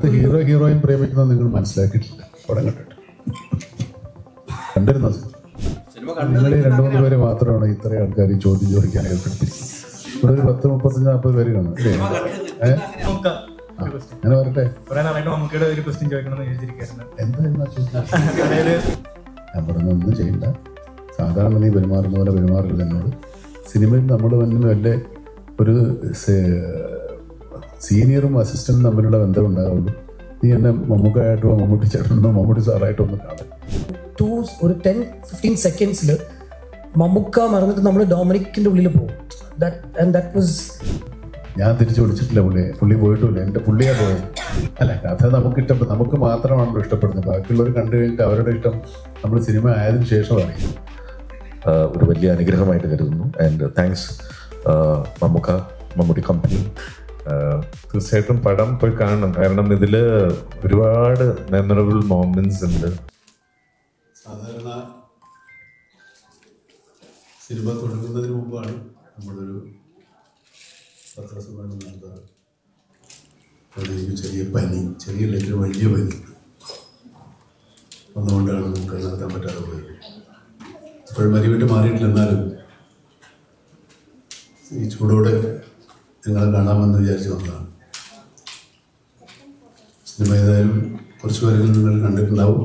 അതിനകത്ത് hero heroine പ്രേമിക്കുന്നത് നിങ്ങൾ മനസ്സിലാക്കിയിട്ടില്ല. പടം കണ്ടിട്ട്. കണ്ടിരുന്നോ സിനിമ നിങ്ങൾ ഈ രണ്ടു മൂന്ന് പേര് മാത്രമാണ് ഇത്രയും ആൾക്കാർ ഈ ചോദ്യം ചോദിക്കാൻ ഏർപ്പെടുത്തിയിരിക്കുന്നത് ഇവിടെ ഒരു പത്ത് മുപ്പത്തഞ്ച് നാൽപ്പത് പേര് കാണും അല്ലേ? അങ്ങനെ വരട്ടെ. ഞാൻ പറഞ്ഞു ഒന്നും ചെയ്യണ്ട സാധാരണ നീ പെരുമാറുന്ന പോലെ പെരുമാറരുത് എന്നോട്. സിനിമയിൽ നമ്മൾ വന്നു വല്ല ഒരു സീനിയറും അസിസ്റ്റന്റും തമ്മിലുള്ള ബന്ധം ഉണ്ടാകുള്ളൂ നീ എന്നെ മമ്മൂക്കായിട്ടോ മമ്മൂട്ടി ചേട്ടനോ മമ്മൂട്ടി സാറായിട്ടോ ഒന്നും കാണും ടു ഒരു ടെൻ ഫിഫ്റ്റീൻ സെക്കൻഡ്സിൽ മമ്മുക്ക മറന്നിട്ട് നമ്മൾ ഡൊമിനിക്കിന്റെ ഉള്ളിൽ പോകും. ദാറ്റ് ദാറ്റ് വാസ് ഞാൻ തിരിച്ചു വിളിച്ചിട്ടില്ല പുള്ളിയെ പുള്ളി പോയിട്ടില്ല എന്റെ പുള്ളിയാ പോയത്. അല്ല കഥ നമുക്ക് ഇഷ്ടപ്പെട്ടു നമുക്ക് മാത്രമാണല്ലോ ഇഷ്ടപ്പെടുന്നത്. ബാക്കിയുള്ളവർ കണ്ടു കഴിഞ്ഞിട്ട് അവരുടെ ഇഷ്ടം നമ്മൾ സിനിമ ആയതിനു ശേഷം അറിയും ഒരു വലിയ അനുഗ്രഹമായിട്ട് കരുതുന്നു. And thanks Mammukka Mammootty company തീർച്ചയായിട്ടും പടം പോയി കാണണം. കാരണം ഇതിൽ ഒരുപാട് മെമ്മറബിൾ മോമെന്റ്സ് ഉണ്ട്. സാധാരണ സിനിമ തുടങ്ങുന്നതിന് മുമ്പാണ് നമ്മളൊരു പത്രസമ്മേളനം ചെറിയ പനി ചെറിയ വലിയ പനി വന്നുകൊണ്ടാണ് നമുക്ക് നടത്താൻ പറ്റാതെ പോയത്. ഇപ്പോഴും മരി വിട്ട് മാറിയിട്ടില്ല എന്നാലും ഈ ചൂടോടെ നിങ്ങളെ കാണാമെന്ന് വിചാരിച്ചു വന്നതാണ്. സിനിമ ഏതായാലും കുറച്ച് പേരെങ്കിലും നിങ്ങൾ കണ്ടിട്ടുണ്ടാവും.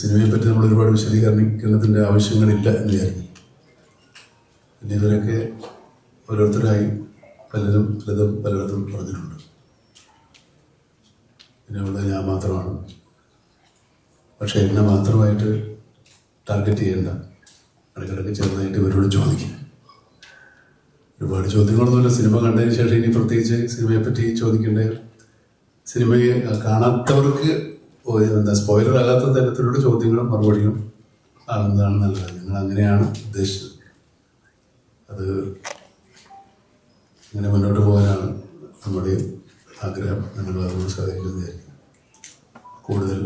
സിനിമയെ പറ്റി നമ്മൾ ഒരുപാട് വിശദീകരണത്തിന്റെ ആവശ്യങ്ങളില്ല എന്ന് വിചാരിക്കും പിന്നെ ഇവരൊക്കെ ഓരോരുത്തരായി പലരും പലതും പലയിടത്തും പറഞ്ഞിട്ടുണ്ട്. പിന്നെ ഉള്ളത് ഞാൻ മാത്രമാണ്. പക്ഷേ എന്നെ മാത്രമായിട്ട് ടാർഗറ്റ് ചെയ്യേണ്ട ഇടയ്ക്കിടയ്ക്ക് ചെറുതായിട്ട് ഇവരോട് ചോദിക്കും. ഒരുപാട് ചോദ്യങ്ങളൊന്നുമില്ല. സിനിമ കണ്ടതിന് ശേഷം ഇനി പ്രത്യേകിച്ച് സിനിമയെ പറ്റി ചോദിക്കേണ്ട സിനിമയെ കാണാത്തവർക്ക് എന്താ സ്പോയിലർ ആകാത്ത തരത്തിലുള്ള ചോദ്യങ്ങളും മറുപടിയും ആകുന്നതാണ് നല്ലത്. ഞങ്ങൾ അങ്ങനെയാണ് ഉദ്ദേശിച്ചത്. അത് ഇങ്ങനെ മുന്നോട്ട് പോകാനാണ് നമ്മുടെ ആഗ്രഹം. നിങ്ങൾ അതുകൊണ്ട് സഹകരിക്കുന്നതായിരിക്കും കൂടുതൽ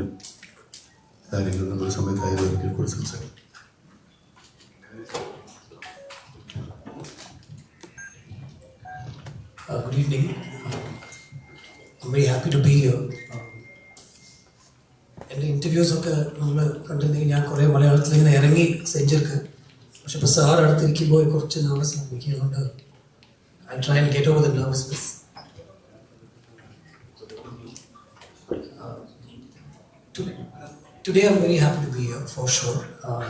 കാര്യങ്ങൾ നമ്മുടെ സംവിധായകർക്ക് കൂടി സംസാരിക്കും. I'm to B. Um, എന്റെ ഇന്റർവ്യൂസൊക്കെ നമ്മൾ കണ്ടിരുന്നെങ്കിൽ ഞാൻ കുറേ മലയാളത്തിൽ ഇങ്ങനെ ഇറങ്ങി സെഞ്ചർക്ക് പക്ഷെ ഇപ്പോൾ സാർ അടുത്തിരിക്കുമ്പോൾ കുറച്ച് ആണ് എനിക്ക് അതുകൊണ്ട് I try and get over the nervousness I'm very happy to be here for sure. Uh,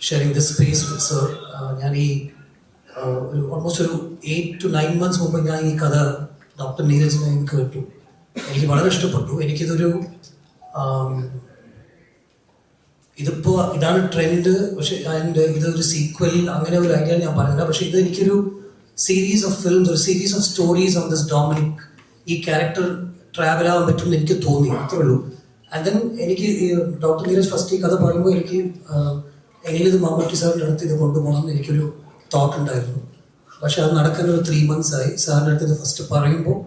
sharing this space with sir. Uh, ഞാൻ ഈ ഒരു ഓൾമോസ്റ്റ് ഒരു എയ്റ്റ് ടു നയൻ മന്ത്സ് മുമ്പ് ഞാൻ ഈ കഥ ഡോക്ടർ നീരജിനെ കേട്ടു എനിക്ക് വളരെ ഇഷ്ടപ്പെട്ടു. എനിക്കിതൊരു ഇതിപ്പോ ഇതാണ് ട്രെൻഡ് പക്ഷെ ആൻഡ് ഇതൊരു സീക്വൽ അങ്ങനെ ഒരു ഐഡിയ ഞാൻ പറഞ്ഞില്ല. പക്ഷെ ഇത് എനിക്കൊരു സീരീസ് ഓഫ് ഫിലിംസ് ഒരു series of stories on this Dominic ഈ ക്യാരക്ടർ ട്രാവൽ ആവാൻ പറ്റുമെന്ന് എനിക്ക് തോന്നി. അത്രേ ഉള്ളൂ. ആൻഡ് ദെൻ എനിക്ക് ഡോക്ടർ നീരജ് ഫസ്റ്റ് ഈ കഥ പറയുമ്പോൾ എനിക്ക് എങ്ങനെ ഇത് മമ്മൂട്ടി സാറിന്റെ അടുത്ത് ഇത് കൊണ്ടുപോകണം എനിക്കൊരു തോട്ട് ഉണ്ടായിരുന്നു. പക്ഷെ അത് നടക്കാൻ ഒരു ത്രീ മന്ത്സ് ആയി. സാറിന്റെ അടുത്ത് ഇത് ഫസ്റ്റ് പറയുമ്പോൾ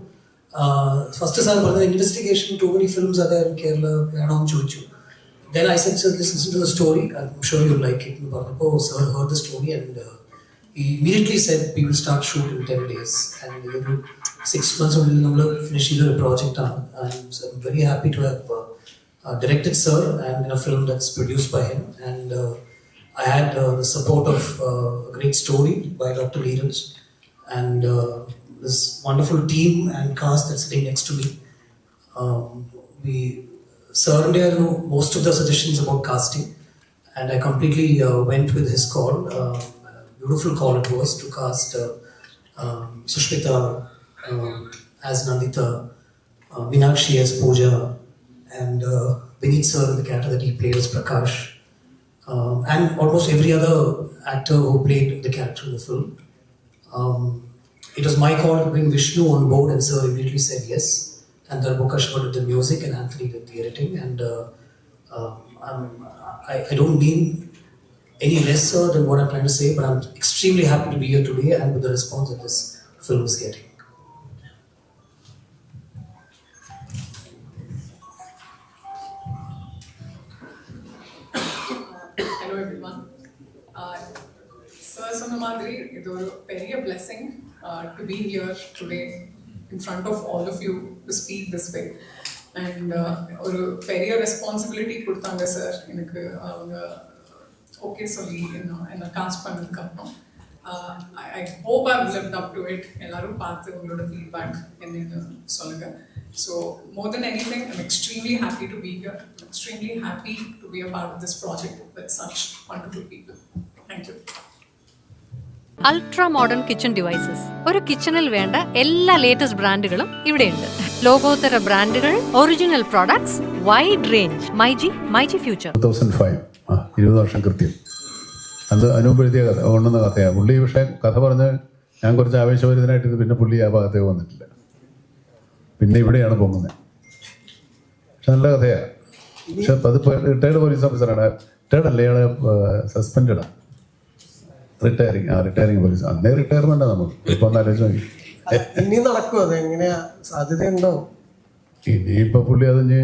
ഫസ്റ്റ് സാർ പറഞ്ഞത് ഇൻവെസ്റ്റിഗേഷൻ ടു മെനി ഫിലിംസ് അതേ കേരള വേണമെന്ന് ചോദിച്ചു Then I said, sir, let's listen to the story. I'm sure you'll like it. And Oh, sir heard the story and uh, he immediately said we will start shoot in 10 days. And we will six months only number finish either a project on. And so I'm very happy to have uh, uh, directed sir and in a film that's produced by him. And uh, I had uh, the support of uh, a great story by Dr. Leeraj and uh, this wonderful team and cast that's sitting next to me. Um, we know most of the suggestions about casting, and I completely uh, went with his call. Uh, beautiful call it was to cast uh, um, Sushmita um, as Nandita, uh, Minakshi as Pooja, and uh, Vinit sir, the character that he played as Prakash, um, and almost every other actor who played the character in the film. Um, it was my call to bring Vishnu on board, and Sir immediately said yes. And Darbuka Shiva did the music, and Anthony did the editing. And uh, um, I'm, I, I don't mean any lesser than what I'm trying to say, but I'm extremely happy to be here today and with the response that this film is getting. Hello everyone sir சொன்ன மாதிரி இது ஒரு பெரிய Blessing to be here today in front of all of you to speak this way. And uh, ஒரு பெரிய responsibility கொடுத்தாங்க sir எனக்கு அவங்க ஓகே சொல்லி என்ன என்ன காஸ்ட் பண்ணதுக்கு அப்புறம் I hope I lived up to it எல்லாரும் பார்த்து உங்களோட ஃபீட்பேக் என்னன்னு சொல்லுங்க so more than anything I'm extremely happy to be here extremely happy to be a part of this project with such wonderful people thank you ultra modern kitchen devices. ഒരു കിച്ചണിൽ വേണ്ട എല്ലാ latest ബ്രാൻഡുകളും ഇവിടെയുണ്ട്. ലോകോത്തര ബ്രാൻഡുകൾ original products wide range. MyG myG future. ഇരുപത് വർഷം കൃത്യം. അത് അനുഭവപ്പെടുത്തിയ കഥ കൊണ്ടുവന്ന കഥയാണ്. പുള്ളി പക്ഷേ കഥ പറഞ്ഞ് ഞാൻ കുറച്ച് ആവേശഭരിതനായിട്ട് പിന്നെ പുള്ളി ആ ഭാഗത്തേക്ക് വന്നിട്ടില്ല. പിന്നെ ഇവിടെയാണ് പൊങ്ങുന്നത്. പക്ഷെ നല്ല കഥയാണ്. പക്ഷെ അത് റിട്ടയർഡ് പോലീസ് ഓഫീസറാണ്. റിട്ടയർഡ് അല്ലേ സസ്പെൻഡാണ് റിട്ടയറിങ് ആ റിട്ടയറിങ് പോലീസ് അന്നേ റിട്ടയർമെന്റാ നമുക്ക്. ഇപ്പൊ ഒന്ന് ആലോചിച്ച് നോക്കി. ഇനി നടക്കുമോ അത് എങ്ങനെയാ? സാധ്യതയുണ്ടോ? ഇനിയിപ്പോ പുള്ളി അത് ഇനി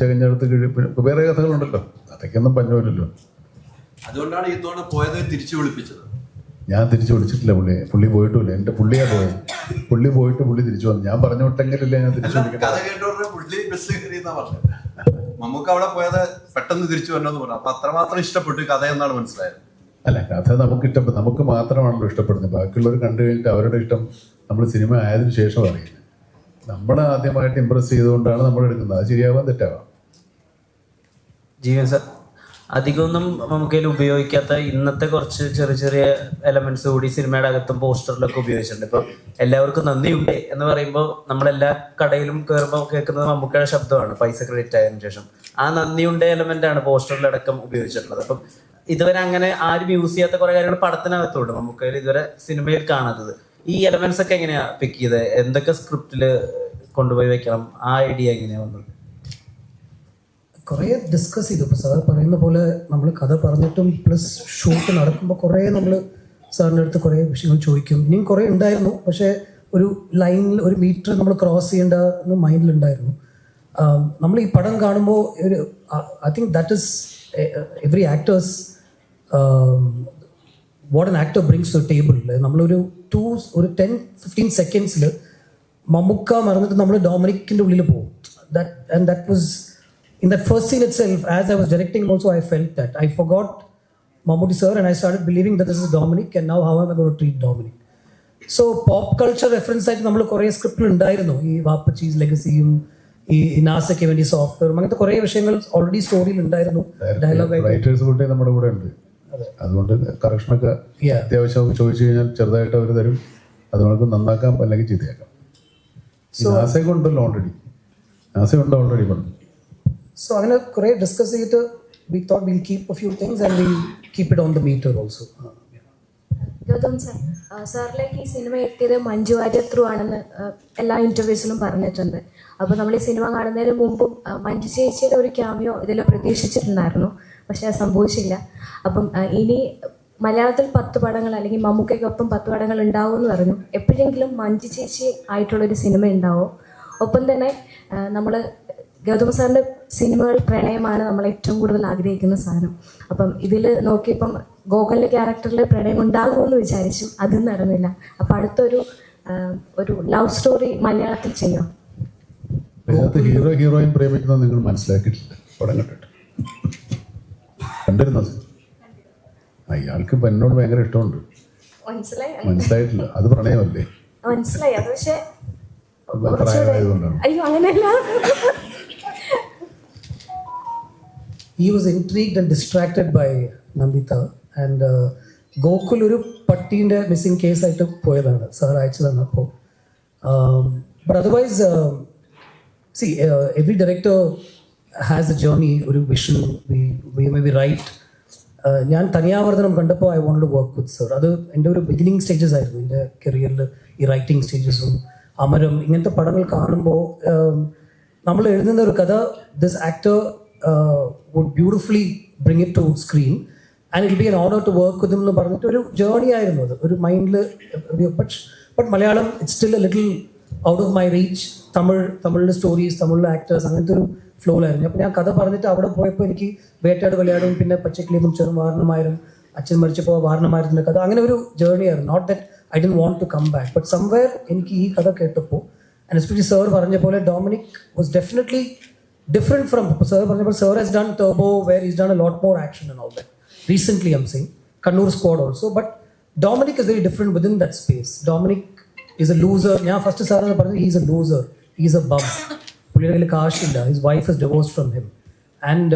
ചകഞ്ഞെടുത്ത് കഴി ഇപ്പൊ വേറെ കഥകളുണ്ടല്ലോ. അതൊക്കെയൊന്നും പഞ്ഞോലല്ലോ അതുകൊണ്ടാണ് ഈ തവണ പോയത് തിരിച്ചു വിളിപ്പിച്ചത്. ഞാൻ തിരിച്ചു വിളിച്ചിട്ടില്ല പുള്ളിയെ പുള്ളി പോയിട്ടില്ല. എന്റെ പുള്ളിയാ പോയത് പുള്ളി പോയിട്ട് പുള്ളി തിരിച്ചു വന്നു. ഞാൻ പറഞ്ഞു വിട്ടെങ്കിലല്ലേ ഞാൻ തിരിച്ചു കഥ കേട്ടോടെ പുള്ളി ബസ് കയറിയെന്നാ പറഞ്ഞത് നമുക്ക് അവിടെ പോയത് പെട്ടെന്ന് തിരിച്ചു വരണമെന്ന് പറഞ്ഞു. അപ്പൊ അത്രമാത്രം ഇഷ്ടപ്പെട്ടു കഥ എന്നാണ് മനസ്സിലായത്. അല്ല കഥ നമുക്ക് ഇഷ്ടം നമുക്ക് മാത്രമാണല്ലോ ഇഷ്ടപ്പെടുന്നത്. ബാക്കിയുള്ളവർ കണ്ടു കഴിഞ്ഞിട്ട് അവരുടെ ഇഷ്ടം നമ്മൾ സിനിമ ആയതിനു ശേഷം അറിയുന്നത്. നമ്മൾ ആദ്യമായിട്ട് ഇമ്പ്രസ് ചെയ്തുകൊണ്ടാണ് നമ്മൾ എടുക്കുന്നത്. അത് ശരിയാവാൻ തെറ്റാവാം. ജീവൻ സർ അധികമൊന്നും നമുക്കതിൽ ഉപയോഗിക്കാത്ത ഇന്നത്തെ കുറച്ച് ചെറിയ ചെറിയ എലമെന്റ്സ് കൂടി സിനിമയുടെ അകത്തും പോസ്റ്ററിലൊക്കെ ഉപയോഗിച്ചിട്ടുണ്ട്. ഇപ്പൊ എല്ലാവർക്കും നന്ദിയുണ്ട് എന്ന് പറയുമ്പോൾ നമ്മളെല്ലാ കടയിലും കയറുമ്പോൾ കേൾക്കുന്നത് മമ്മൂക്കയുടെ ശബ്ദമാണ്. പൈസ ക്രെഡിറ്റ് ആയതിനു ശേഷം. ആ നന്ദിയുണ്ട് എലമെന്റ് ആണ് പോസ്റ്ററിലടക്കം ഉപയോഗിച്ചിട്ടുള്ളത്. അപ്പം ഇതുവരെ അങ്ങനെ ആരും യൂസ് ചെയ്യാത്ത കുറെ കാര്യങ്ങൾ പടത്തിനകത്തോട്ട് നമുക്ക് ഇതുവരെ സിനിമയിൽ കാണാത്തത്. ഈ എലമെന്റ്സ് ഒക്കെ എങ്ങനെയാ പിക്ക് ചെയ്തത് എന്തൊക്കെ സ്ക്രിപ്റ്റിൽ കൊണ്ടുപോയി വെക്കണം? ആ ഐഡിയ എങ്ങനെയാ വന്നത്? കുറേ ഡിസ്കസ് ചെയ്തു. ഇപ്പോൾ സാർ പറയുന്ന പോലെ നമ്മൾ കഥ പറഞ്ഞിട്ടും പ്ലസ് ഷൂട്ട് നടക്കുമ്പോൾ കുറേ നമ്മൾ സാറിന്റെ അടുത്ത് കുറേ വിഷയങ്ങൾ ചോദിക്കും. ഇനിയും കുറേ ഉണ്ടായിരുന്നു. പക്ഷേ ഒരു ലൈനിൽ ഒരു മീറ്റർ നമ്മൾ ക്രോസ് ചെയ്യേണ്ട എന്ന് മൈൻഡിലുണ്ടായിരുന്നു നമ്മൾ ഈ പടം കാണുമ്പോൾ ഒരു I think that is every actors what an actor brings to ടേബിളിൽ നമ്മളൊരു ടു ഒരു ടെൻ ഫിഫ്റ്റീൻ സെക്കൻഡ്സിൽ മമ്മുക്ക മറന്നിട്ട് നമ്മൾ ഡൊമിനിക്കിന്റെ ഉള്ളിൽ പോകും. That and that was in that first scene itself, as I was directing, also I felt that I forgot Mammootty sir and I started believing that this is Dominic and now how am I going to treat Dominic? So pop culture reference ആയിട്ട് നമ്മൾ കുറേ സ്ക്രിപ്റ്റിൽ ഉണ്ടായിരുന്നു. ഈ വാപ്പച്ചീസ് ലെഗസിയും ഈ നാസയ്ക്ക് വേണ്ടി സോഫ്റ്റ്വെയറും അങ്ങനത്തെ കുറേ വിഷയങ്ങൾ ഓൾറെഡി സ്റ്റോറിയിൽ ഉണ്ടായിരുന്നു. ഡയലോഗ് റൈറ്റേഴ്സ് നമ്മുടെ കൂടെ ഉണ്ട്. അതുകൊണ്ട് കറക്ഷനൊക്കെ അത്യാവശ്യം ചോദിച്ചു കഴിഞ്ഞാൽ ചെറുതായിട്ട് അവർ തരും. അത് നമുക്ക് നന്നാക്കാം അല്ലെങ്കിൽ ചെയ്തേക്കാം. നാസയൊക്കെ ഉണ്ടല്ലോ ഓൾറെഡി നാസ ഉണ്ട് ഓൾറെഡി പറഞ്ഞു. സോ അങ്ങനെ കുറേ ഡിസ്കസ് ചെയ്തിട്ട് we thought will keep a few things and will keep it on the meter also Gautham sir ആ, സാറിലേക്ക് ഈ സിനിമ എത്തിയത് മഞ്ജു വാര്യർ ത്രൂ ആണെന്ന് എല്ലാ ഇന്റർവ്യൂസിലും പറഞ്ഞിട്ടുണ്ട്. അപ്പോൾ നമ്മൾ ഈ സിനിമ കാണുന്നതിന് മുമ്പും മഞ്ജു ചേച്ചിയുടെ ഒരു ക്യാമിയോ ഇതിൽ പ്രതീക്ഷിച്ചിട്ടുണ്ടായിരുന്നു. പക്ഷെ അത് സംഭവിച്ചില്ല. അപ്പം ഇനി മലയാളത്തിൽ പത്ത് പടങ്ങൾ അല്ലെങ്കിൽ മമ്മൂക്കയ്ക്കൊപ്പം പത്ത് പടങ്ങൾ ഉണ്ടാവും എന്ന് പറഞ്ഞു. എപ്പോഴെങ്കിലും മഞ്ജു ചേച്ചി ആയിട്ടുള്ളൊരു സിനിമ ഉണ്ടാവും? ഒപ്പം തന്നെ നമ്മൾ ഗൗതമ സാറിന്റെ സിനിമകൾ പ്രണയമാണ് നമ്മൾ ഏറ്റവും കൂടുതൽ ആഗ്രഹിക്കുന്ന സാധനം. അപ്പം ഇതിൽ നോക്കിയപ്പം ഗോകുലിന്റെ ക്യാരക്ടറിൽ പ്രണയം ഉണ്ടാകുമെന്ന് വിചാരിച്ചു അതും നടന്നില്ല. അപ്പം അടുത്തൊരു ഒരു ലവ് സ്റ്റോറി മലയാളത്തിൽ ചെയ്യാം. ഹീറോ ഹീറോയിൻ പ്രേമിക്കുന്നത് നിങ്ങൾ മനസ്സിലാക്കിയിട്ടില്ല. പടം കണ്ടിട്ട്. കണ്ടിരുന്നോ അയാൾക്ക് ഇപ്പൊ എന്നോട് ഭയങ്കര ഇഷ്ടമുണ്ട്. മനസ്സിലായി. മനസ്സിലായിട്ടില്ല. അത് പ്രണയമല്ലേ? മനസ്സിലായി. അത് പക്ഷേ അയ്യോ അങ്ങനെയല്ല. He was intrigued and distracted by Nanditha and Gokul ഒരു പട്ടീന്റെ മിസ്സിംഗ് കേസായിട്ട് പോയതാണ്. സാർ അയച്ചു അപ്പോൾ but otherwise see every director has a journey ഒരു vision we may be right ഞാൻ തനിയാവർത്തനം കണ്ടപ്പോൾ I want work with sir അത് എന്റെ ഒരു ബിഗിനിങ് സ്റ്റേജസ് ആയിരുന്നു. എന്റെ കരിയറിൽ ഈ റൈറ്റിംഗ് സ്റ്റേജസും അമരം ഇങ്ങനത്തെ പടങ്ങൾ കാണുമ്പോൾ നമ്മൾ എഴുതുന്ന ഒരു കഥ this actor would beautifully bring it to screen and it be an honour to work with എന്ന് പറഞ്ഞിട്ട് ഒരു ജേർണി ആയിരുന്നു അത്. ഒരു മൈൻഡിൽ but but Malayalam it's still a little out of my reach Tamil തമിഴിലെ സ്റ്റോറീസ് തമിഴിലെ ആക്ടേഴ്സ് അങ്ങനത്തെ ഒരു ഫ്ലോയിലായിരുന്നു അപ്പോൾ ഞാൻ കഥ പറഞ്ഞിട്ട് അവിടെ പോയപ്പോൾ എനിക്ക് വേട്ടയാട് കല്യാണവും പിന്നെ പച്ചക്കിളിയും ചെറും വാരണമായിരുന്നു അച്ഛൻ മരിച്ചപ്പോൾ വാരണമായിരുന്ന കഥ. അങ്ങനെ ഒരു ജേർണി ആയിരുന്നു. Not that I done want to come back but somewhere എനിക്ക് ഈ കഥ കേട്ടപ്പോൾ ആൻഡ് എസ്പെഷ്യലി സർ പറഞ്ഞ പോലെ Dominic was definitely different from sir പറഞ്ഞപ്പോൾ sir has done turbo where is done a lot more action and all that recently I'm seeing Kannur squad also but Dominic is very different within that space Dominic is a loser ഞാൻ first സാറിന് പറഞ്ഞത് he's a loser he's a bum പുള്ളിയുടെ കയ്യിൽ കാശില്ല his wife is divorce from him and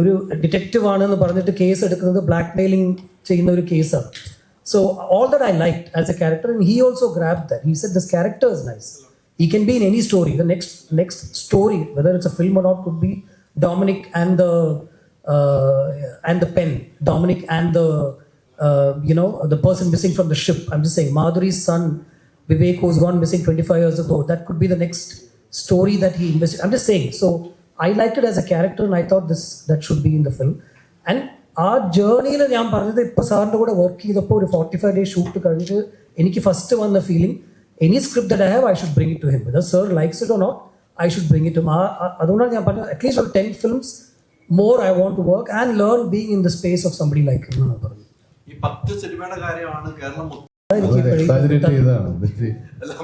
ഒരു detective ആണെന്ന് പറഞ്ഞിട്ട് case എടുക്കുന്നത് ബ്ലാക്ക് മെയിലിംഗ് ചെയ്യുന്ന ഒരു കേസാണ് so all that I like as a character and he also grab that he said this character is nice he can be in any story. The next next story, whether it's a film or not, could be Dominic and the uh, and the pen, Dominic and the uh, you know the person missing from the ship. I'm just saying, Madhuri's son Vivek, who's gone missing 25 years ago. That could be the next story that he invested. I'm just saying. So I liked it as a character, and I thought this that should be in the film. And ആ ജേർണിയിൽ ഞാൻ പറഞ്ഞത് ഇപ്പോൾ സാറിന്റെ കൂടെ work ചെയ്തപ്പോൾ ഒരു forty five day shoot കഴിഞ്ഞിട്ട് എനിക്ക് ഫസ്റ്റ് വന്ന feeling any script that I have I should bring it to him whether sir likes it or not I should bring it ആ- അതുകൊണ്ടാണ് ഞാൻ പറഞ്ഞത് അറ്റ്ലീസ്റ്റ് ഒരു ten films more I want to work and learn being in the space of somebody like എന്നാണ് പറഞ്ഞത് ഈ പത്ത് സിനിമയുടെ കാര്യമാണ് കേരളം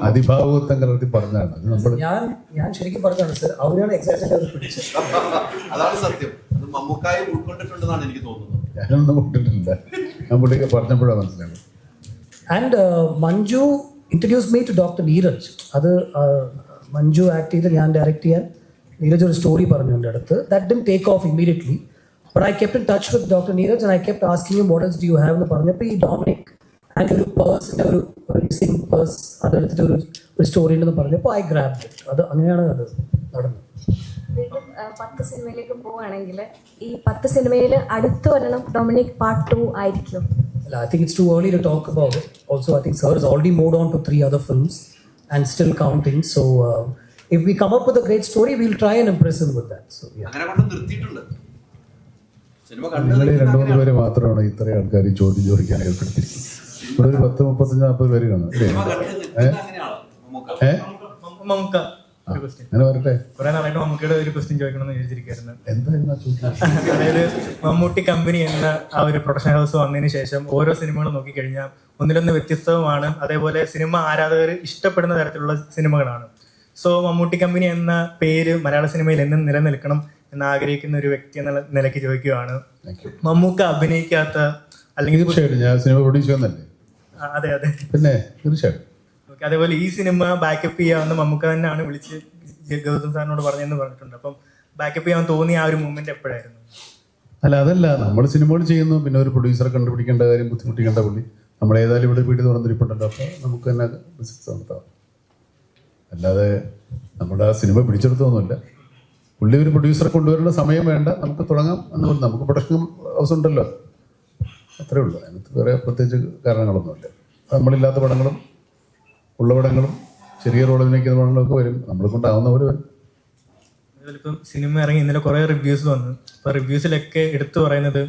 അതിഭാവത്വം കലർത്തി പറഞ്ഞാണ് ഞാൻ ഞാൻ ശരിക്കും പറഞ്ഞാണ് സർ അവരാണ് അതാണ് സത്യം. അത് മമ്മൂക്കായി ഉൾക്കൊണ്ടിട്ടുണ്ടെന്നാണ് എനിക്ക് തോന്നുന്നത്. ഞാനൊന്നും കൊണ്ടിട്ടില്ല ഞാൻ പുള്ളിക്ക് പറഞ്ഞപ്പോഴാണ് മനസ്സിലായത്. And Manju introduce me to doctor Neeraj അത് uh, മഞ്ജു ആക്ട് ചെയ്ത് ഞാൻ ഡയറക്റ്റ് ചെയ്യാൻ നീരജ് ഒരു സ്റ്റോറി പറഞ്ഞു എന്റെ അടുത്ത്. That didn't take off immediately but I kept in touch with doctor Neeraj and I kept asking you models do you have എന്ന് പറഞ്ഞപ്പോൾ ഈ ഡോമിനിക് ആൻഡ് ഒരു പേഴ്സിന്റെ ഒരു മിസ്സിംഗ് പേഴ്സ് അതെടുത്തിട്ട് ഒരു ഒരു സ്റ്റോറി ഉണ്ടെന്ന് പറഞ്ഞപ്പോൾ ഐ ഗ്രാബ് അത് അങ്ങനെയാണ് അത് നടന്നത്. പത്ത് സിനിമയിലേക്ക് പോവുകയാണെങ്കിൽ ഈ പത്ത് സിനിമയിൽ അടുത്ത് വരണം ഡൊമിനിക് പാർട്ട് ടു ആയിരിക്കും. I think it's too early to talk about about Also, I think Sir has already moved on to three other films and still counting. So, uh, if we come up with a great story, we'll try and impress him with that. So, yeah. അങ്ങനെ കൊണ്ട് നിർത്തിയിട്ടുണ്ട്. Cinema കണ്ടു രണ്ടു മൂന്ന് പേര് മാത്രമാണ് ഇത്രയും ആൾക്കാർ ചോദ്യം ചോദിക്കാൻ ഏർപ്പെടുത്തിയിരിക്കുന്നത്. ഇവിടെ ഒരു പത്ത് മുപ്പത്തഞ്ച് നാൽപ്പത് പേര് കാണും. അങ്ങനെ വരട്ടെ. കുറെ നാളായിട്ട് മമ്മൂക്കയുടെ ഒരു ക്വസ്റ്റ്യൻ വിചാരിച്ചിരിക്കുന്നു അതായത് മമ്മൂട്ടി കമ്പനി എന്ന ആ ഒരു പ്രൊഡക്ഷൻ ഹൗസ് വന്നതിന് ശേഷം ഓരോ സിനിമകളും നോക്കിക്കഴിഞ്ഞാൽ ഒന്നിലൊന്ന് വ്യത്യസ്തവുമാണ്. അതേപോലെ സിനിമ ആരാധകർ ഇഷ്ടപ്പെടുന്ന തരത്തിലുള്ള സിനിമകളാണ്. സോ മമ്മൂട്ടി കമ്പനി എന്ന പേര് മലയാള സിനിമയിൽ എന്നും നിലനിൽക്കണം എന്ന് ആഗ്രഹിക്കുന്ന ഒരു വ്യക്തി എന്ന നിലയ്ക്ക് ചോദിക്കുകയാണ്. മമ്മൂക്ക അഭിനയിക്കാത്ത അല്ലെങ്കിൽ ഞാൻ സിനിമ പ്രൊഡ്യൂസ് ചെയ്യുന്നല്ലേ അതെ അതെ. പിന്നെ തീർച്ചയായിട്ടും ഓക്കെ അതേപോലെ ഈ സിനിമ ബാക്കപ്പ് ചെയ്യാമെന്ന് മമ്മൂക്ക തന്നെയാണ് വിളിച്ച് ഗൗതം സാറിനോട് പറഞ്ഞെന്ന് പറഞ്ഞിട്ടുണ്ട്. അപ്പം ബാക്കപ്പ് ചെയ്യാൻ തോന്നിയ ആ ഒരു മൂമെന്റ് എപ്പോഴായിരുന്നു? അല്ല അതല്ല. നമ്മൾ സിനിമകൾ ചെയ്യുന്നു പിന്നെ ഒരു പ്രൊഡ്യൂസർ കണ്ടുപിടിക്കേണ്ട കാര്യം ബുദ്ധിമുട്ടിക്കേണ്ട പുള്ളി. നമ്മൾ ഏതായാലും ഇവിടെ വീട് തുറന്നിരിപ്പുണ്ടല്ലോ അപ്പോൾ നമുക്ക് തന്നെ ബിസിനസ് നടത്താം. അല്ലാതെ നമ്മുടെ ആ സിനിമ പിടിച്ചെടുത്തൊന്നുമില്ല. പുള്ളി ഒരു പ്രൊഡ്യൂസറെ കൊണ്ടുവരേണ്ട സമയം വേണ്ട. നമുക്ക് തുടങ്ങാം എന്ന് പറഞ്ഞു നമുക്ക് പ്രൊഡക്ഷൻ ഹൗസ് ഉണ്ടല്ലോ. അത്രേ ഉള്ളൂ. അതിനകത്ത് വേറെ പ്രത്യേകിച്ച് കാരണങ്ങളൊന്നുമില്ല. നമ്മളില്ലാത്ത പടങ്ങളും ഉള്ള പടങ്ങളും ചെറിയ റോൾ അഭിനയിക്കുന്ന പടങ്ങളൊക്കെ വരും. നമ്മളെ കൊണ്ടാവുന്ന പോലെ വരും. ഇപ്പം സിനിമ ഇറങ്ങി ഇന്നലെ കുറെ റിവ്യൂസ് വന്നു. അപ്പൊ റിവ്യൂസിലൊക്കെ എടുത്തു പറയുന്നത്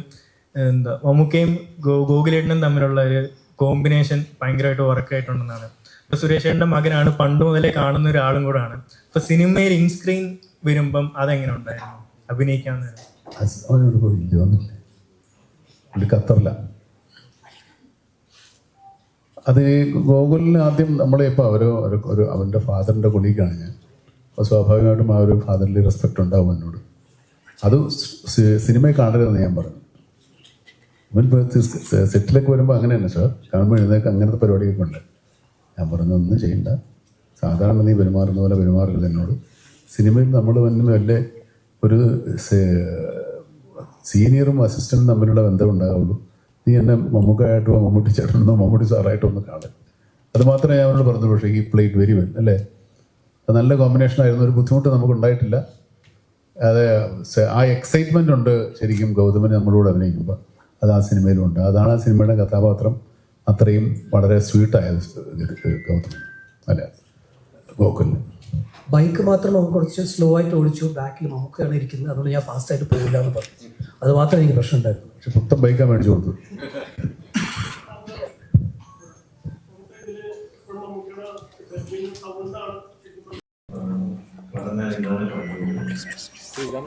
എന്താ മമ്മൂക്കയും ഗോ ഗോകുലേട്ടനും തമ്മിലുള്ള ഒരു കോമ്പിനേഷൻ ഭയങ്കരമായിട്ട് വർക്കായിട്ടുണ്ടെന്നാണ് ഇപ്പൊ സുരേഷ് ഏട്ടന്റെ മകനാണ് പണ്ട് മുതലേ കാണുന്ന ഒരാളും കൂടാണ്. ഇപ്പൊ സിനിമയിൽ ഇൻ സ്ക്രീൻ വരുമ്പം അതെങ്ങനെ ഉണ്ടായിരുന്നു? അഭിനയിക്കാൻ നേരം അവനോട് പോയി ഇല്ല വന്നില്ലേ. പുള്ളി ഖത്തറില്ല അത് ഗോകുലിന് ആദ്യം നമ്മളെ ഇപ്പോൾ അവരോ ഒരു ഒരു അവന്റെ ഫാദറിന്റെ കൊളീഗാണ് ഞാൻ. അപ്പോൾ സ്വാഭാവികമായിട്ടും ആ ഒരു ഫാദറിൽ റെസ്പെക്റ്റ് ഉണ്ടാവും എന്നോട്. അത് സി- സിനിമയിൽ കാണരുതെന്ന് ഞാൻ പറഞ്ഞു. ഇവൻ സെറ്റിലേക്ക് വരുമ്പോൾ അങ്ങനെ തന്നെ സാർ? കാണുമ്പോൾ എഴുന്നേക്ക് അങ്ങനത്തെ പരിപാടിയൊക്കെ ഉണ്ട്. ഞാൻ പറഞ്ഞു ഒന്നും ചെയ്യണ്ട. സാധാരണ നീ പെരുമാറുന്ന പോലെ പെരുമാറില്ല എന്നോട്. സിനിമയിൽ നമ്മൾ തന്നെ വല്ല ഒരു സീനിയറും അസിസ്റ്റന്റും തമ്മിലുള്ള ബന്ധം ഉണ്ടാവുള്ളൂ. നീ എന്നെ മമ്മൂക്കായിട്ടോ മമ്മൂട്ടി ചേട്ടനെന്നോ മമ്മൂട്ടി സാറായിട്ടോ ഒന്ന് കാണും അത് മാത്രമേ ഞാൻ അവരോട് പറഞ്ഞു പക്ഷേ ഈ പ്ലേറ്റ് വെരി വെൽ അല്ലേ? അത് നല്ല കോമ്പിനേഷൻ ആയിരുന്നു ഒരു ബുദ്ധിമുട്ട് നമുക്ക് ഉണ്ടായിട്ടില്ല. അത് ആ എക്സൈറ്റ്മെന്റ് ഉണ്ട് ശരിക്കും ഗൗതമന് നമ്മളോട് അഭിനയിക്കുമ്പോൾ അത് ആ സിനിമയിലും ഉണ്ട്. അതാണ് ആ സിനിമയുടെ കഥാപാത്രം. അത്രയും വളരെ സ്വീറ്റായത് ഗൗതമൻ അല്ല? ഗോകുലിന്. ബൈക്ക് മാത്രം നമുക്ക് കുറച്ച് സ്ലോ ആയിട്ട് ഓടിച്ചു ബാക്കിൽ നമുക്കാണ് ഇരിക്കുന്നത്. അതുകൊണ്ട് ഞാൻ ഫാസ്റ്റ് ആയിട്ട് പോകില്ല എന്ന് പറഞ്ഞു. അത് മാത്രമേ എനിക്ക് പ്രശ്നം ഉണ്ടായിരുന്നു പക്ഷെ മൊത്തം ബൈക്കാണ് മേടിച്ചു കൊടുത്തു.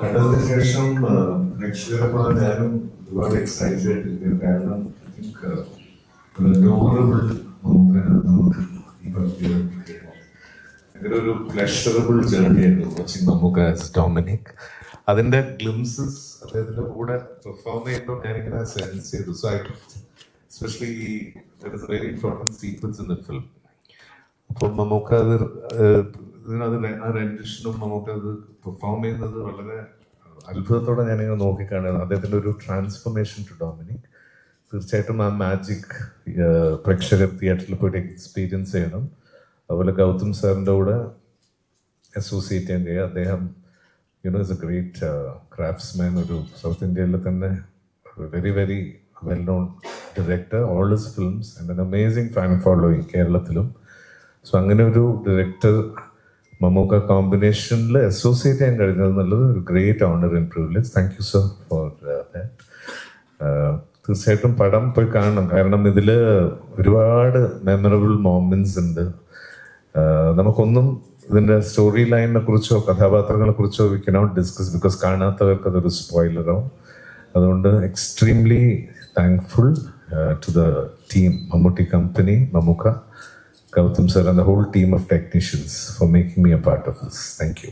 കണ്ടതിന് ശേഷം പ്രേക്ഷകരെ ഞാനും ഒരുപാട് എക്സൈറ്റഡ് ആയിട്ടിരിക്കുന്നു കാരണം നോറബിൾ നമുക്ക് ഈ പറ്റിയ ഒരു പ്ലഷറബിൾ ജേർണി ആയിരുന്നു വാച്ചിങ് നമുക്ക് ഡൊമിനിക് അതിന്റെ ഗ്ലിംസസ് അദ്ദേഹത്തിന്റെ കൂടെ പെർഫോം ചെയ്യുമ്പോൾ ഞാനിങ്ങനെ സെൻസ് ചെയ്തു. So I especially very important sequence in the film അപ്പം നമുക്ക് അത് ഇതിനത് ആ റെൻഡിഷനും നമുക്കത് പെർഫോം ചെയ്യുന്നത് വളരെ അത്ഭുതത്തോടെ ഞാനിങ്ങനെ നോക്കിക്കാണുന്നു അദ്ദേഹത്തിന്റെ ഒരു ട്രാൻസ്ഫോർമേഷൻ ടു ഡൊമിനിക് തീർച്ചയായിട്ടും ആ മാജിക് പ്രേക്ഷകർ തിയേറ്ററിൽ പോയിട്ട് എക്സ്പീരിയൻസ് ചെയ്യണം. അതുപോലെ ഗൗതം സാറിന്റെ കൂടെ അസോസിയേറ്റ് ചെയ്യാൻ കഴിയും. അദ്ദേഹം you know is a great craftsman ഒരു സൗത്ത് ഇന്ത്യയിലെ തന്നെ very very well known director all his films and an amazing fan following കേരളത്തിലും. സോ അങ്ങനെ ഒരു ഡയറക്ടർ മമ്മൂക്ക കോമ്പിനേഷനിൽ അസോസിയേറ്റ് ചെയ്യാൻ കഴിഞ്ഞത് എന്നുള്ളത് ഒരു great honour and privilege thank you sir for that തീർച്ചയായിട്ടും പടം പോയി കാണണം. കാരണം ഇതിൽ ഒരുപാട് മെമ്മറബിൾ മോമെന്റ്സ് ഉണ്ട്. നമുക്കൊന്നും ഇതിന്റെ സ്റ്റോറി ലൈനിനെ കുറിച്ചോ കഥാപാത്രങ്ങളെ കുറിച്ചോ വി കനോട്ട് ഡിസ്കസ് ബിക്കോസ് കാണാത്തവർക്ക് അതൊരു സ്പോയിലറാവും അതുകൊണ്ട് extremely thankful to the team Mammootty Kampany Mammukka Gautham sir and the whole team of technicians for making me a part of this thank you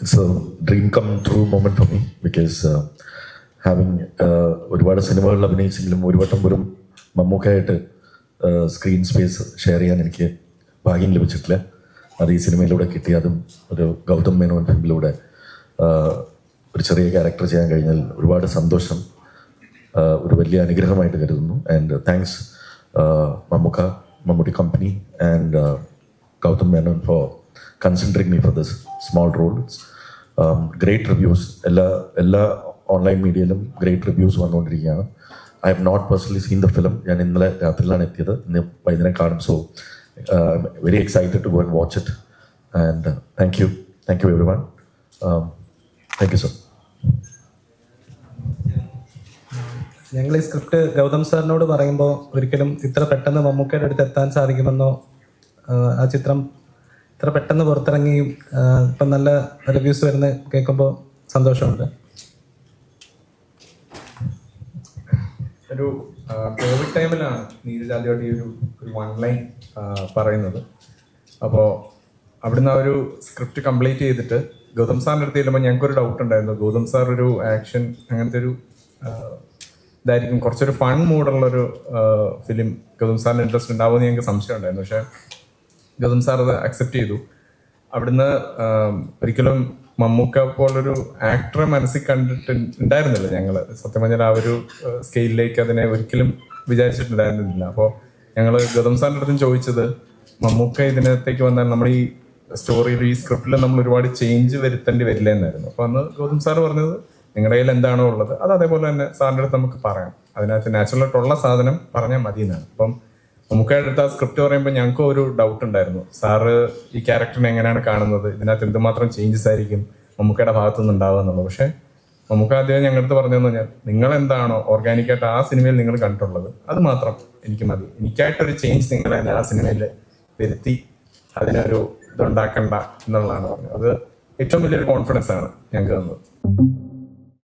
it's a dream come through moment for me because uh, ഒരുപാട് സിനിമകളിൽ അഭിനയിച്ചെങ്കിലും ഒരു വട്ടം പോലും മമ്മൂക്കായിട്ട് screen space share ചെയ്യാൻ എനിക്ക് ഭാഗ്യം ലഭിച്ചിട്ടില്ല. അത് ഈ സിനിമയിലൂടെ കിട്ടി. അതും ഒരു ഗൗതം മേനോൻ ഫിലിമിലൂടെ ഒരു ചെറിയ ക്യാരക്ടർ ചെയ്യാൻ കഴിഞ്ഞാൽ ഒരുപാട് സന്തോഷം ഒരു വലിയ അനുഗ്രഹമായിട്ട് കരുതുന്നു. And thanks Mammukka Mammootty Kampany and Gautham Menon for considering me for this small role great reviews എല്ലാ എല്ലാ ഓൺലൈൻ മീഡിയയിലും ഗ്രേറ്റ് റിവ്യൂസ് വന്നുകൊണ്ടിരിക്കുകയാണ്. I have not personally seen the film ഞാൻ ഇന്നലെ രാത്രിയിലാണ് എത്തിയത്. ഇന്ന് വൈകുന്നേരം കാണും. So very excited to go and watch it and thank you thank you everyone thank you sir ഞങ്ങൾ ഈ സ്ക്രിപ്റ്റ് ഗൗതം സാറിനോട് പറയുമ്പോൾ ഒരിക്കലും ഇത്ര പെട്ടെന്ന് മമ്മൂക്കയുടെ അടുത്ത് എത്താൻ സാധിക്കുമെന്നോ ആഹ് ആ ചിത്രം ഇത്ര പെട്ടെന്ന് പുറത്തിറങ്ങിയും ആഹ് ഇപ്പം നല്ല റിവ്യൂസ് വരുന്ന കേൾക്കുമ്പോൾ സന്തോഷമുണ്ട്. ഒരു കോവിഡ് ടൈമിലാണ് നീരജ് ആദ്യമായിട്ട് ഈ ഒരു ഒരു വൺ ലൈൻ പറയുന്നത്. അപ്പോൾ അവിടുന്ന് ആ ഒരു സ്ക്രിപ്റ്റ് കംപ്ലീറ്റ് ചെയ്തിട്ട് ഗൗതം സാറിന്റെ അടുത്ത് ചെല്ലുമ്പോൾ ഞങ്ങൾക്കൊരു ഡൗട്ട് ഉണ്ടായിരുന്നു. ഗൗതം സാർ ഒരു ആക്ഷൻ അങ്ങനത്തെ ഒരു ഇതായിരിക്കും. കുറച്ചൊരു ഫൺ മൂഡുള്ളൊരു ഫിലിം ഗൗതം സാറിന് ഇൻട്രസ്റ്റ് ഉണ്ടാവുമെന്ന് ഞങ്ങൾക്ക് സംശയം ഉണ്ടായിരുന്നു. പക്ഷേ ഗൗതം സാർ അത് അക്സെപ്റ്റ് ചെയ്തു. അവിടുന്ന് ഒരിക്കലും മമ്മൂക്ക പോലൊരു ആക്ടറെ മനസ്സിൽ കണ്ടിട്ട് ഉണ്ടായിരുന്നില്ല ഞങ്ങൾ സത്യം പറഞ്ഞാൽ ആ ഒരു സ്കെയിലിലേക്ക് അതിനെ ഒരിക്കലും വിചാരിച്ചിട്ടുണ്ടായിരുന്നില്ല. അപ്പോൾ ഞങ്ങൾ ഗതം സാറിന്റെ അടുത്തും ചോദിച്ചത് മമ്മൂക്ക ഇതിനകത്തേക്ക് വന്നാൽ നമ്മൾ ഈ സ്റ്റോറിയിൽ ഈ സ്ക്രിപ്റ്റിൽ നമ്മൾ ഒരുപാട് ചേഞ്ച് വരുത്തേണ്ടി വരില്ല എന്നായിരുന്നു അപ്പോൾ അന്ന് ഗൗതം സാർ പറഞ്ഞത് നിങ്ങളുടെ കയ്യിൽ എന്താണോ ഉള്ളത് അത് അതേപോലെ തന്നെ സാറിന്റെ അടുത്ത് നമുക്ക് പറയാം. അതിനകത്ത് നാച്ചുറലായിട്ടുള്ള സാധനം പറഞ്ഞാൽ മതി എന്നാണ് അപ്പം നമുക്കയുടെ അടുത്ത സ്ക്രിപ്റ്റ് പറയുമ്പോൾ ഞങ്ങൾക്ക് ഒരു ഡൗട്ട് ഉണ്ടായിരുന്നു. സാറ് ഈ ക്യാരക്ടറിനെ എങ്ങനെയാണ് കാണുന്നത്? ഇതിനകത്ത് എന്തുമാത്രം ചേഞ്ചസ് ആയിരിക്കും? മമ്മൂക്കയുടെ ഭാഗത്തു നിന്ന് ഉണ്ടാവുക എന്നുള്ളത്. പക്ഷെ നമുക്ക് ആദ്യം ഞങ്ങളടുത്ത് പറഞ്ഞു പറഞ്ഞതെന്ന് പറഞ്ഞാൽ നിങ്ങൾ എന്താണോ ഓർഗാനിക്കായിട്ട് ആ സിനിമയിൽ നിങ്ങൾ കണ്ടിട്ടുള്ളത്? അത് മാത്രം എനിക്ക് മതി. എനിക്കായിട്ടൊരു ചേഞ്ച് നിങ്ങൾ തന്നെ ആ സിനിമയിൽ വരുത്തി അതിനൊരു ഇതുണ്ടാക്കണ്ട എന്നുള്ളതാണ് പറഞ്ഞത്. അത് ഏറ്റവും വലിയൊരു കോൺഫിഡൻസ് ആണ് ഞങ്ങൾക്ക് തന്നത്.